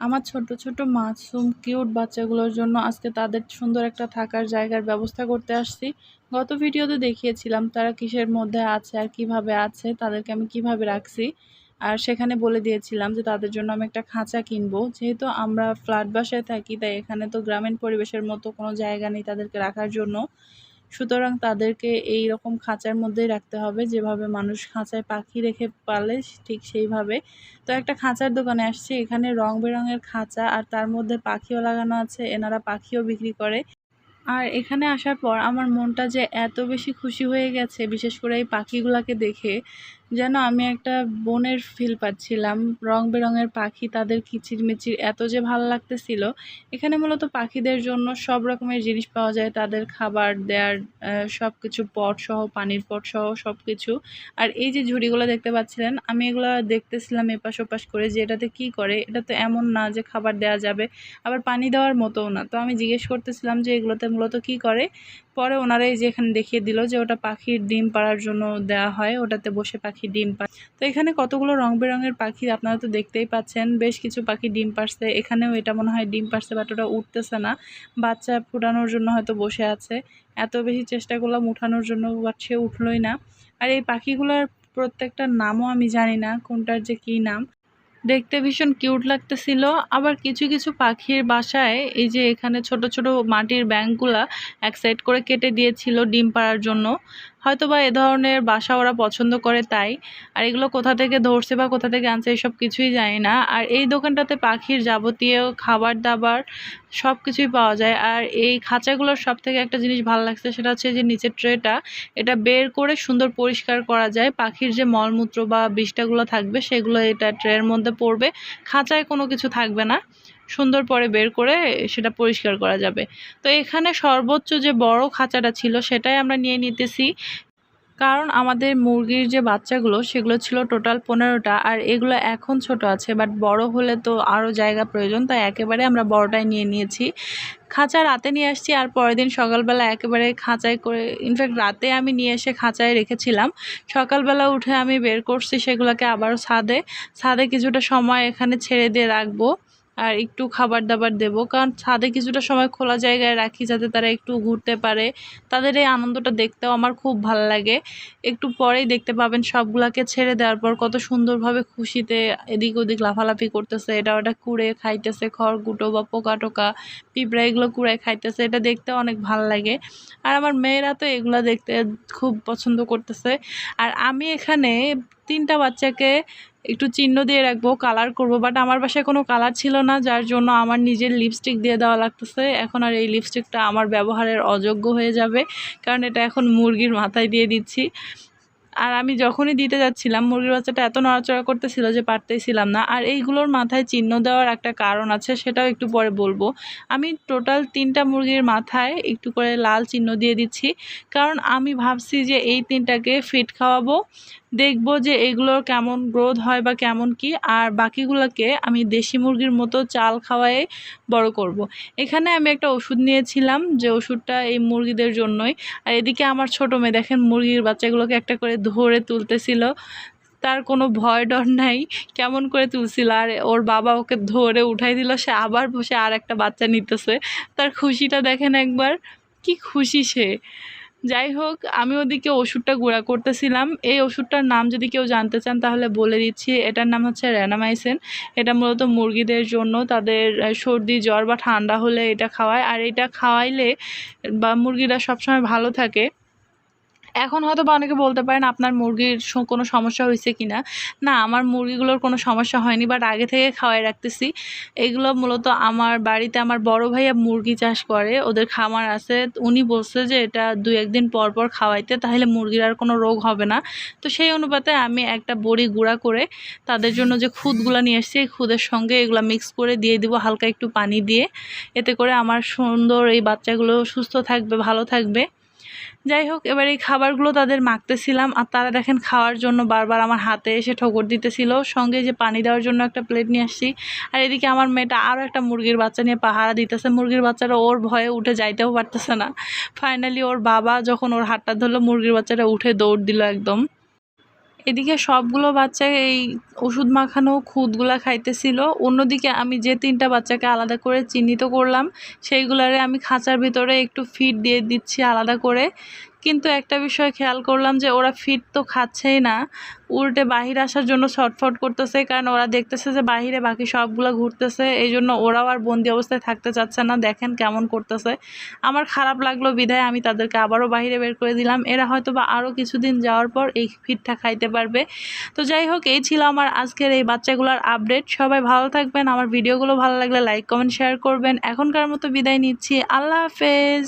আমার ছোট ছোট মাসুম কিউট বাচ্চাগুলোর জন্য আজকে তাদের সুন্দর একটা থাকার জায়গার ব্যবস্থা করতে আসছি। গত ভিডিওতে দেখিয়েছিলাম তারা কিসের মধ্যে আছে আর কীভাবে আছে, তাদেরকে আমি কীভাবে রাখছি। আর সেখানে বলে দিয়েছিলাম যে তাদের জন্য আমি একটা খাঁচা কিনবো। যেহেতু আমরা ফ্ল্যাট বাসায় থাকি, তাই এখানে তো গ্রামীণ পরিবেশের মতো কোনো জায়গা নেই তাদেরকে রাখার জন্য। সুতরাং তাদেরকে এই রকম খাঁচার মধ্যে রাখতে হবে। যেভাবে মানুষ খাঁচায় পাখি রেখে পালে, ঠিক সেইভাবে। তো একটা খাঁচার দোকানে আসছে। এখানে রং বেরঙের খাঁচা আর তার মধ্যে পাখিও লাগানো আছে। এনারা পাখিও বিক্রি করে। আর এখানে আসার পর আমার মনটা যে এত বেশি খুশি হয়ে গেছে, বিশেষ করে এই পাখিগুলাকে দেখে। যেন আমি একটা বনের ফিল পাচ্ছিলাম। রং বেরঙের পাখি তাদের কিচিরমিচির এত যে ভালো লাগতেছিল। এখানে মূলত পাখিদের জন্য সব রকমের জিনিস পাওয়া যায়। তাদের খাবার দেওয়ার সব কিছু পট সহ, পানির পট সহ সব কিছু আর এই যে ঝুড়িগুলো দেখতে পাচ্ছিলেন, আমি এগুলো দেখতেছিলাম এপাশ ওপাশ করে যে এটাতে কি করে? এটা তো এমন না যে খাবার দেওয়া যাবে, আবার পানি দেওয়ার মতোও না। তো আমি জিজ্ঞেস করতেছিলাম যে এগুলোতে মূলত কি করে? পরে ওনারাই যে এখানে দেখিয়ে দিল যে ওটা পাখির ডিম পাড়ার জন্য দেওয়া হয়। ওটাতে বসে পাখি ডিম পায় তো এখানে কতগুলো রং বেরঙের পাখি আপনারা তো দেখতেই পাচ্ছেন। বেশ কিছু পাখি ডিম পারছে এখানেও এটা মনে হয় ডিম পারছে বাট ওটা উঠতেছে না। বাচ্চা ফুটানোর জন্য হয়তো বসে আছে। এত বেশি চেষ্টা করলাম উঠানোর জন্য বাট সে উঠলোই না। আর এই পাখিগুলোর প্রত্যেকটা নামও আমি জানি না, কোনটার যে কী নাম। দেখতে ভীষণ কিউট লাগতেছিল। আবার কিছু কিছু পাখির বাসায় এই যে এখানে ছোট ছোট মাটির ব্যাংকগুলা এক সাইড করে কেটে দিয়েছিল ডিম পাড়ার জন্য। হয়তো বা এ ধরনের বাসা ওরা পছন্দ করে তাই। আর এগুলো কোথা থেকে ধরছে বা কোথা থেকে আনছে এসব কিছুই জানি না। আর এই দোকানটাতে পাখির যাবতীয় খাবার দাবার সব কিছুই পাওয়া যায়। আর এই খাঁচাগুলোর সব থেকে একটা জিনিস ভালো লাগছে সেটা হচ্ছে যে নিচের ট্রেটা, এটা বের করে সুন্দর পরিষ্কার করা যায়। পাখির যে মলমূত্র বা বিষ্ঠাগুলো থাকবে সেগুলো এটা ট্রের মধ্যে পড়বে। খাঁচায় কোনো কিছু থাকবে না। সুন্দর পরে বের করে সেটা পরিষ্কার করা যাবে। তো এখানে সর্বোচ্চ যে বড় খাঁচাটা ছিল সেটাই আমরা নিয়ে নিতেছি। কারণ আমাদের মুরগির যে বাচ্চাগুলো, সেগুলো ছিল টোটাল পনেরোটা আর এগুলো এখন ছোট আছে, বাট বড় হলে তো আরও জায়গা প্রয়োজন, তাই একেবারে আমরা বড়টাই নিয়ে নিয়েছি। খাঁচা রাতে নিয়ে আসছি আর পরের দিন সকালবেলা একেবারে খাঁচায় করে, ইনফ্যাক্ট রাতে আমি নিয়ে এসে খাঁচায় রেখেছিলাম। সকালবেলা উঠে আমি বের করছি সেগুলোকে আবারও ছাদে ছাদে কিছুটা সময় এখানে ছেড়ে দিয়ে রাখব। আর একটু খাবার দাবার দেব। কারণ ছাদে কিছুটা সময় খোলা জায়গায় রাখি যাতে তারা একটু ঘুরতে পারে। তাদের এই আনন্দটা দেখতেও আমার খুব ভালো লাগে। একটু পরেই দেখতে পাবেন সবগুলাকে ছেড়ে দেওয়ার পর কত সুন্দরভাবে খুশিতে এদিক ওদিক লাফালাফি করতেছে। এটা ওটা কুড়ে খাইতেছে খড়গুটো বা পোকা টোকা, পিঁপড়া এগুলো কুড়ে খাইতেছে। এটা দেখতে অনেক ভালো লাগে। আর আমার মেয়েরা তো এগুলো দেখতে খুব পছন্দ করতেছে। আর আমি এখানে তিনটা বাচ্চাকে একটু চিহ্ন দিয়ে রাখব কালার করব বাট আমার বাসায় কোনো কালার ছিল না, যার জন্য আমার নিজের লিপস্টিক দিয়ে দেওয়া লাগতেছে। এখন আর এই লিপস্টিকটা আমার ব্যবহারের অযোগ্য হয়ে যাবে, কারণ এটা এখন মুরগির মাথায় দিয়ে দিচ্ছি। আর আমি যখনই দিতে যাচ্ছিলাম, মুরগির বাচ্চাটা এত নড়াচড়া করতেছিল যে পারতেছিলাম না। আর এইগুলোর মাথায় চিহ্ন দেওয়ার একটা কারণ আছে, সেটাও একটু পরে বলব। আমি টোটাল তিনটা মুরগির মাথায় একটু করে লাল চিহ্ন দিয়ে দিচ্ছি। কারণ আমি ভাবছি যে এই তিনটাকে ফিট খাওয়াবো, দেখব যে এগুলোর কেমন গ্রোথ হয় বা কেমন কি, আর বাকিগুলোকে আমি দেশি মুরগির মতো চাল খাওয়াই বড় করব। এখানে আমি একটা ওষুধ নিয়েছিলাম, যে ওষুধটা এই মুরগিদের জন্যই। আর এদিকে আমার ছোটো মেয়ে দেখেন, মুরগির বাচ্চাগুলোকে একটা করে ধরে তুলতেছিল। তার কোনো ভয় ডর নাই, কেমন করে তুলছিল। আর ওর বাবা ওকে ধরে উঠাই দিল, সে আবার বসে আর একটা বাচ্চা নিতেছে। তার খুশিটা দেখেন একবার, কি খুশি সে। যাই হোক, আমি ওদিকে ওষুধটা গুঁড়া করতেছিলাম। এই ওষুধটার নাম যদি কেউ জানতে চান, তাহলে বলে দিচ্ছি। এটার নাম হচ্ছে র্যানামাইসেন এটা মূলত মুরগিদের জন্য তাদের সর্দি, জ্বর বা ঠান্ডা হলে এটা খাওয়ায়। আর এটা খাওয়াইলে বা মুরগিরা সবসময় ভালো থাকে। এখন হয়তো বা অনেকে বলতে পারেন আপনার মুরগির কোনো সমস্যা হয়েছে কি না না আমার মুরগিগুলোর কোনো সমস্যা হয়নি বাট আগে থেকে খাওয়াই রাখতেছি। এগুলো মূলত আমার বাড়িতে আমার বড় ভাইয়া মুরগি চাষ করে, ওদের খামার আছে। উনি বলছে যে এটা দু একদিন পর পর খাওয়াইতে, তাহলে মুরগির আর কোনো রোগ হবে না। তো সেই অনুপাতে আমি একটা বড়ি গুঁড়া করে তাদের জন্য যে খুদগুলো নিয়ে এসেছি এই খুদের সঙ্গে এগুলো মিক্স করে দিয়ে দিব হালকা একটু পানি দিয়ে। এতে করে আমার সুন্দর এই বাচ্চাগুলো সুস্থ থাকবে, ভালো থাকবে। যাই হোক, এবার এই খাবারগুলো তাদের মাখতেছিলাম আর তারা দেখেন খাওয়ার জন্য বারবার আমার হাতে এসে ঠোকর দিতেছিল। সঙ্গে যে পানি দেওয়ার জন্য একটা প্লেট নিয়ে আসছি। আর এদিকে আমার মেয়েটা আরও একটা মুরগির বাচ্চা নিয়ে পাহারা দিতেছে। মুরগির বাচ্চাটা ওর ভয়ে উঠে যাইতেও পারতেছে না। ফাইনালি ওর বাবা যখন ওর হাতটা ধরলো, মুরগির বাচ্চাটা উঠে দৌড় দিল একদম। এদিকে সবগুলো বাচ্চা এই ওষুধ মাখানো, খুদগুলা খাইতেছিল। অন্যদিকে আমি যে তিনটা বাচ্চাকে আলাদা করে চিহ্নিত করলাম, সেইগুলারে আমি খাঁচার ভিতরে একটু ফিট দিয়ে দিচ্ছি আলাদা করে। কিন্তু একটা বিষয় খেয়াল করলাম যে ওরা ফিড তো খাচ্ছেই না। উল্টে বাহিরে আসার জন্য ছটফট করতেছে, কারণ ওরা দেখতেছে যে বাহিরে বাকি সবগুলো ঘুরতেছে এই জন্য ওরাও আর বন্দি অবস্থায় থাকতে চাচ্ছে না। দেখেন কেমন করতেছে। আমার খারাপ লাগল বিধায় আমি তাদেরকে আবারও বাইরে বের করে দিলাম। এরা হয়তো বা আরও কিছুদিন যাওয়ার পর এই ফিডটা খাইতে পারবে। তো যাই হোক, এই ছিল আমার আজকের এই বাচ্চাগুলোর আপডেট সবাই ভালো থাকবেন। আমার ভিডিওগুলো ভালো লাগলে লাইক কমেন্ট শেয়ার করবেন। এখনকার মতো বিদায় নিচ্ছি। আল্লাহ হাফেজ।